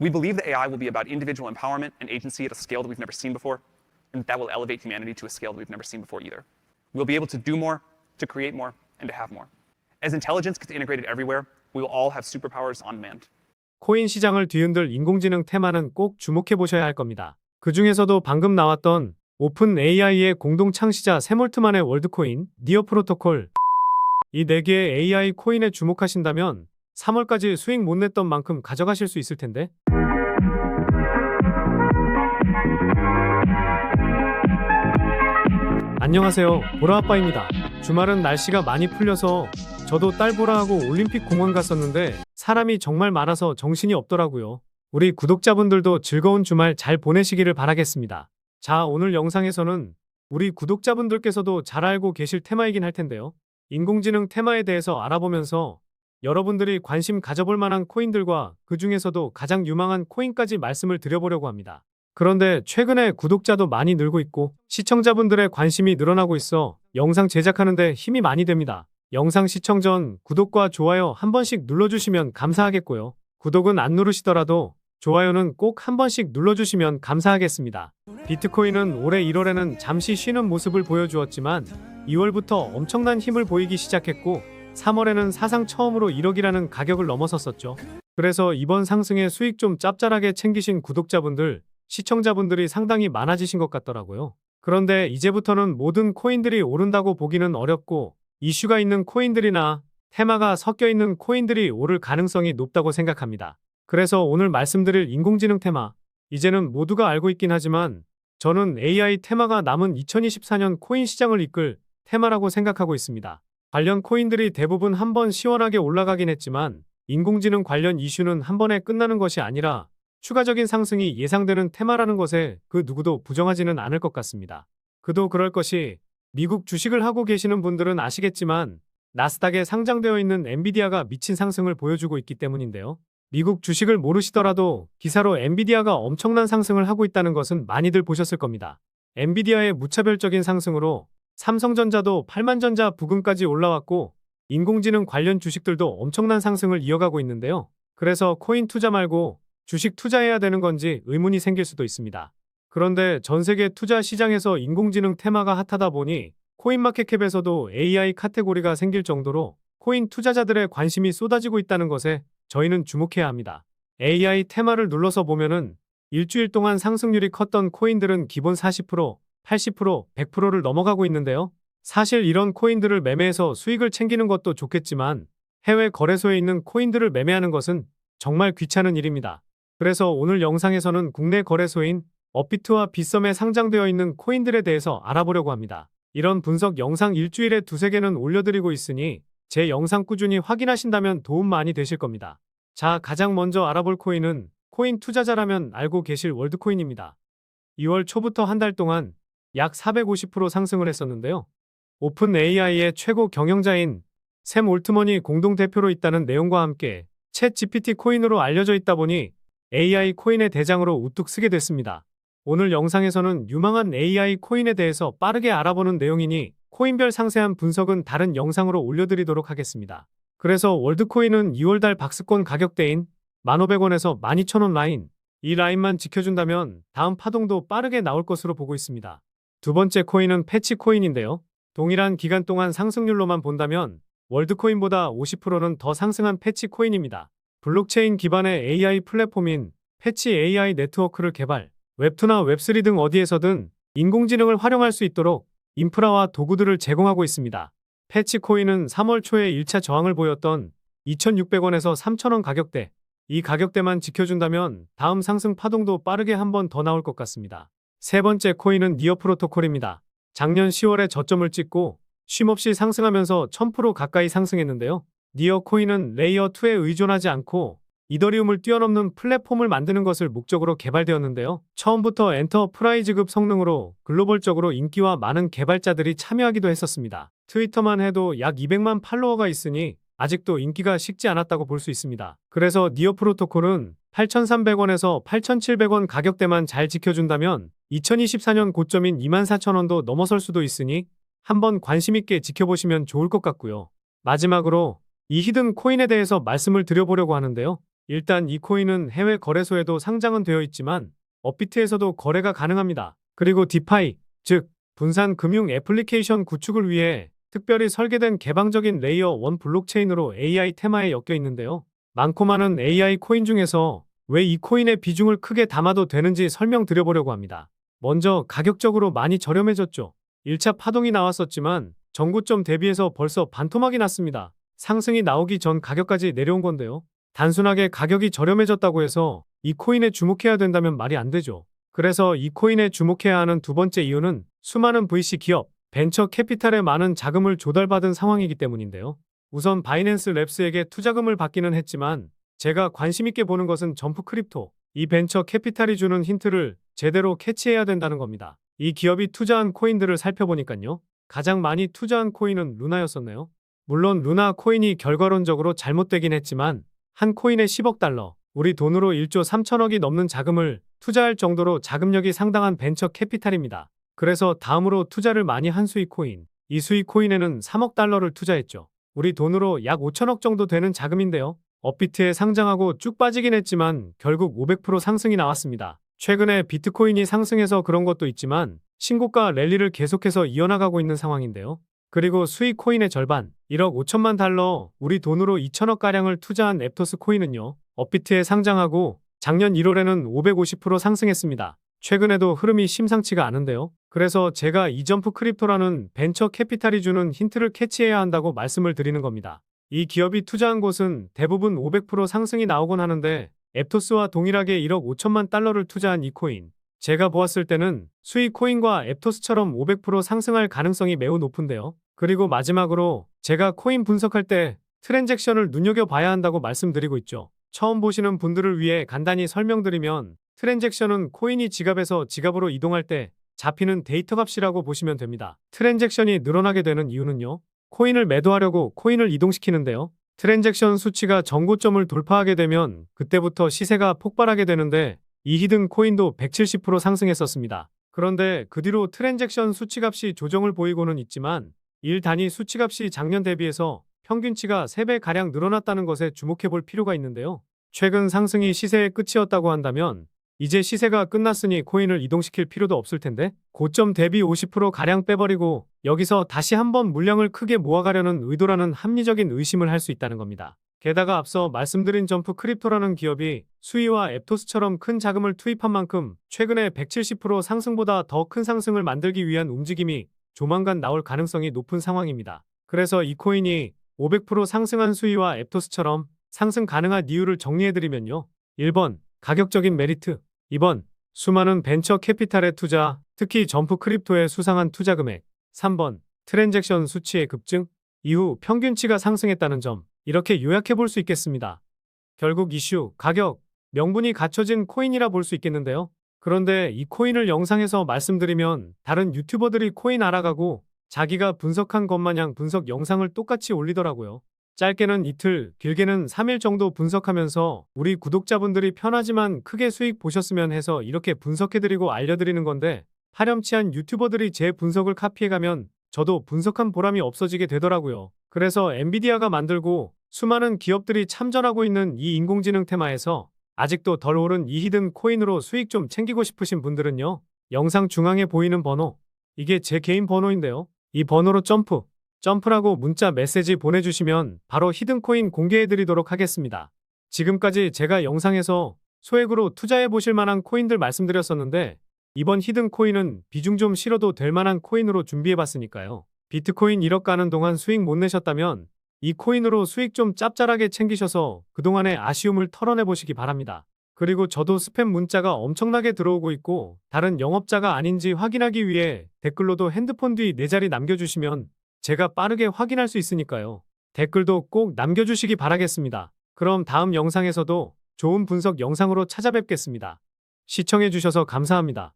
We believe that AI will be about individual empowerment and agency at a scale that we've never seen before, and that will elevate humanity to a scale that we've never seen before either. We'll be able to do more, to create more, and to have more. As intelligence gets integrated everywhere, we will all have superpowers on demand. 코인 시장을 뒤흔들 인공지능 테마는 꼭 주목해 보셔야 할 겁니다. 그 중에서도 방금 나왔던 오픈 AI의 공동 창시자 샘올트만의 월드코인, 니어 프로토콜 이네 개의 AI 코인에 주목하신다면 3월까지 수익 못 냈던 만큼 가져가실 수 있을 텐데. 안녕하세요. 보라 아빠입니다. 주말은 날씨가 많이 풀려서 저도 딸 보라하고 올림픽 공원 갔었는데 사람이 정말 많아서 정신이 없더라고요. 우리 구독자분들도 즐거운 주말 잘 보내시기를 바라겠습니다. 자, 오늘 영상에서는 우리 구독자분들께서도 잘 알고 계실 테마이긴 할 텐데요. 인공지능 테마에 대해서 알아보면서 여러분들이 관심 가져볼 만한 코인들과 그 중에서도 가장 유망한 코인까지 말씀을 드려보려고 합니다. 그런데 최근에 구독자도 많이 늘고 있고 시청자분들의 관심이 늘어나고 있어 영상 제작하는데 힘이 많이 됩니다. 영상 시청 전 구독과 좋아요 한 번씩 눌러주시면 감사하겠고요. 구독은 안 누르시더라도 좋아요는 꼭 한 번씩 눌러주시면 감사하겠습니다. 비트코인은 올해 1월에는 잠시 쉬는 모습을 보여주었지만 2월부터 엄청난 힘을 보이기 시작했고 3월에는 사상 처음으로 1억이라는 가격을 넘어섰었죠. 그래서 이번 상승에 수익 좀 짭짤하게 챙기신 구독자분들, 시청자분들이 상당히 많아지신 것 같더라고요. 그런데 이제부터는 모든 코인들이 오른다고 보기는 어렵고 이슈가 있는 코인들이나 테마가 섞여 있는 코인들이 오를 가능성이 높다고 생각합니다. 그래서 오늘 말씀드릴 인공지능 테마, 이제는 모두가 알고 있긴 하지만 저는 AI 테마가 남은 2024년 코인 시장을 이끌 테마라고 생각하고 있습니다. 관련 코인들이 대부분 한 번 시원하게 올라가긴 했지만 인공지능 관련 이슈는 한 번에 끝나는 것이 아니라 추가적인 상승이 예상되는 테마라는 것에 그 누구도 부정하지는 않을 것 같습니다. 그도 그럴 것이 미국 주식을 하고 계시는 분들은 아시겠지만 나스닥에 상장되어 있는 엔비디아가 미친 상승을 보여주고 있기 때문인데요. 미국 주식을 모르시더라도 기사로 엔비디아가 엄청난 상승을 하고 있다는 것은 많이들 보셨을 겁니다. 엔비디아의 무차별적인 상승으로 삼성전자도 8만전자 부근까지 올라왔고 인공지능 관련 주식들도 엄청난 상승을 이어가고 있는데요. 그래서 코인 투자 말고 주식 투자해야 되는 건지 의문이 생길 수도 있습니다. 그런데 전 세계 투자 시장에서 인공지능 테마가 핫하다 보니 코인마켓캡에서도 AI 카테고리가 생길 정도로 코인 투자자들의 관심이 쏟아지고 있다는 것에 저희는 주목해야 합니다. AI 테마를 눌러서 보면은 일주일 동안 상승률이 컸던 코인들은 기본 40%, 80%, 100%를 넘어가고 있는데요. 사실 이런 코인들을 매매해서 수익을 챙기는 것도 좋겠지만 해외 거래소에 있는 코인들을 매매하는 것은 정말 귀찮은 일입니다. 그래서 오늘 영상에서는 국내 거래소인 업비트와 빗썸에 상장되어 있는 코인들에 대해서 알아보려고 합니다. 이런 분석 영상 일주일에 두세 개는 올려드리고 있으니 제 영상 꾸준히 확인하신다면 도움 많이 되실 겁니다. 자, 가장 먼저 알아볼 코인은 코인 투자자라면 알고 계실 월드코인입니다. 2월 초부터 한 달 동안 약 450% 상승을 했었는데요. 오픈 AI의 최고 경영자인 샘 올트먼이 공동 대표로 있다는 내용과 함께 챗 GPT 코인으로 알려져 있다 보니 AI 코인의 대장으로 우뚝 쓰게 됐습니다. 오늘 영상에서는 유망한 AI 코인에 대해서 빠르게 알아보는 내용이니 코인별 상세한 분석은 다른 영상으로 올려드리도록 하겠습니다. 그래서 월드코인은 2월달 박스권 가격대인 1,500원에서 12,000원 라인, 이 라인만 지켜준다면 다음 파동도 빠르게 나올 것으로 보고 있습니다. 두 번째 코인은 패치 코인인데요. 동일한 기간 동안 상승률로만 본다면 월드코인보다 50%는 더 상승한 패치 코인입니다. 블록체인 기반의 AI 플랫폼인 패치 AI 네트워크를 개발, 웹2나 웹3 등 어디에서든 인공지능을 활용할 수 있도록 인프라와 도구들을 제공하고 있습니다. 패치 코인은 3월 초에 1차 저항을 보였던 2,600원에서 3,000원 가격대, 이 가격대만 지켜준다면 다음 상승 파동도 빠르게 한 번 더 나올 것 같습니다. 세 번째 코인은 니어 프로토콜입니다. 작년 10월에 저점을 찍고 쉼없이 상승하면서 1000% 가까이 상승했는데요. 니어 코인은 레이어 2에 의존하지 않고 이더리움을 뛰어넘는 플랫폼을 만드는 것을 목적으로 개발되었는데요. 처음부터 엔터프라이즈급 성능으로 글로벌적으로 인기와 많은 개발자들이 참여하기도 했었습니다. 트위터만 해도 약 200만 팔로워가 있으니 아직도 인기가 식지 않았다고 볼 수 있습니다. 그래서 니어 프로토콜은 8,300원에서 8,700원 가격대만 잘 지켜준다면 2024년 고점인 24,000원도 넘어설 수도 있으니 한번 관심있게 지켜보시면 좋을 것 같고요. 마지막으로 이 히든 코인에 대해서 말씀을 드려보려고 하는데요. 일단 이 코인은 해외 거래소에도 상장은 되어 있지만 업비트에서도 거래가 가능합니다. 그리고 디파이, 즉 분산 금융 애플리케이션 구축을 위해 특별히 설계된 개방적인 레이어 1 블록체인으로 AI 테마에 엮여 있는데요. 많고 많은 AI 코인 중에서 왜 이 코인의 비중을 크게 담아도 되는지 설명드려보려고 합니다. 먼저 가격적으로 많이 저렴해졌죠. 1차 파동이 나왔었지만 전고점 대비해서 벌써 반토막이 났습니다. 상승이 나오기 전 가격까지 내려온 건데요. 단순하게 가격이 저렴해졌다고 해서 이 코인에 주목해야 된다면 말이 안 되죠. 그래서 이 코인에 주목해야 하는 두 번째 이유는 수많은 VC 기업, 벤처 캐피탈에 많은 자금을 조달받은 상황이기 때문인데요. 우선 바이낸스 랩스에게 투자금을 받기는 했지만 제가 관심 있게 보는 것은 점프 크립토. 이 벤처 캐피탈이 주는 힌트를 제대로 캐치해야 된다는 겁니다. 이 기업이 투자한 코인들을 살펴보니까요. 가장 많이 투자한 코인은 루나였었네요. 물론 루나 코인이 결과론적으로 잘못되긴 했지만 한 코인에 10억 달러, 우리 돈으로 1조 3천억이 넘는 자금을 투자할 정도로 자금력이 상당한 벤처 캐피탈입니다. 그래서 다음으로 투자를 많이 한 수익 코인, 이 수익 코인에는 3억 달러를 투자했죠. 우리 돈으로 약 5천억 정도 되는 자금인데요. 업비트에 상장하고 쭉 빠지긴 했지만 결국 500% 상승이 나왔습니다. 최근에 비트코인이 상승해서 그런 것도 있지만 신고가 랠리를 계속해서 이어나가고 있는 상황인데요. 그리고 수익 코인의 절반, 1억 5천만 달러, 우리 돈으로 2천억 가량을 투자한 앱토스 코인은요. 업비트에 상장하고 작년 1월에는 550% 상승했습니다. 최근에도 흐름이 심상치가 않은데요. 그래서 제가 이점프 크립토라는 벤처 캐피탈이 주는 힌트를 캐치해야 한다고 말씀을 드리는 겁니다. 이 기업이 투자한 곳은 대부분 500% 상승이 나오곤 하는데 앱토스와 동일하게 1억 5천만 달러를 투자한 이 코인. 제가 보았을 때는 수익 코인과 앱토스처럼 500% 상승할 가능성이 매우 높은데요. 그리고 마지막으로 제가 코인 분석할 때 트랜잭션을 눈여겨봐야 한다고 말씀드리고 있죠. 처음 보시는 분들을 위해 간단히 설명드리면 트랜잭션은 코인이 지갑에서 지갑으로 이동할 때 잡히는 데이터 값이라고 보시면 됩니다. 트랜잭션이 늘어나게 되는 이유는요. 코인을 매도하려고 코인을 이동시키는데요. 트랜잭션 수치가 정고점을 돌파하게 되면 그때부터 시세가 폭발하게 되는데 이 히든 코인도 170% 상승했었습니다. 그런데 그 뒤로 트랜잭션 수치값이 조정을 보이고는 있지만 일 단위 수치값이 작년 대비해서 평균치가 3배가량 늘어났다는 것에 주목해 볼 필요가 있는데요. 최근 상승이 시세의 끝이었다고 한다면 이제 시세가 끝났으니 코인을 이동시킬 필요도 없을 텐데 고점 대비 50%가량 빼버리고 여기서 다시 한번 물량을 크게 모아가려는 의도라는 합리적인 의심을 할 수 있다는 겁니다. 게다가 앞서 말씀드린 점프 크립토라는 기업이 수위와 앱토스처럼 큰 자금을 투입한 만큼 최근에 170% 상승보다 더 큰 상승을 만들기 위한 움직임이 조만간 나올 가능성이 높은 상황입니다. 그래서 이 코인이 500% 상승한 수위와 앱토스처럼 상승 가능한 이유를 정리해드리면요. 1번 가격적인 메리트 2번 수많은 벤처 캐피탈의 투자, 특히 점프 크립토의 수상한 투자 금액 3번 트랜잭션 수치의 급증 이후 평균치가 상승했다는 점 이렇게 요약해 볼 수 있겠습니다. 결국 이슈, 가격, 명분이 갖춰진 코인이라 볼 수 있겠는데요. 그런데 이 코인을 영상에서 말씀드리면 다른 유튜버들이 코인 알아가고 자기가 분석한 것 마냥 분석 영상을 똑같이 올리더라고요. 짧게는 이틀, 길게는 3일 정도 분석하면서 우리 구독자분들이 편하지만 크게 수익 보셨으면 해서 이렇게 분석해드리고 알려드리는 건데 파렴치한 유튜버들이 제 분석을 카피해가면 저도 분석한 보람이 없어지게 되더라고요. 그래서 엔비디아가 만들고 수많은 기업들이 참전하고 있는 이 인공지능 테마에서 아직도 덜 오른 이 히든 코인으로 수익 좀 챙기고 싶으신 분들은요. 영상 중앙에 보이는 번호. 이게 제 개인 번호인데요. 이 번호로 점프, 점프라고 문자 메시지 보내주시면 바로 히든 코인 공개해드리도록 하겠습니다. 지금까지 제가 영상에서 소액으로 투자해 보실 만한 코인들 말씀드렸었는데 이번 히든 코인은 비중 좀 실어도 될 만한 코인으로 준비해 봤으니까요. 비트코인 1억 가는 동안 수익 못 내셨다면 이 코인으로 수익 좀 짭짤하게 챙기셔서 그동안의 아쉬움을 털어내 보시기 바랍니다. 그리고 저도 스팸 문자가 엄청나게 들어오고 있고 다른 영업자가 아닌지 확인하기 위해 댓글로도 핸드폰 뒤 네 자리 남겨주시면 제가 빠르게 확인할 수 있으니까요. 댓글도 꼭 남겨주시기 바라겠습니다. 그럼 다음 영상에서도 좋은 분석 영상으로 찾아뵙겠습니다. 시청해주셔서 감사합니다.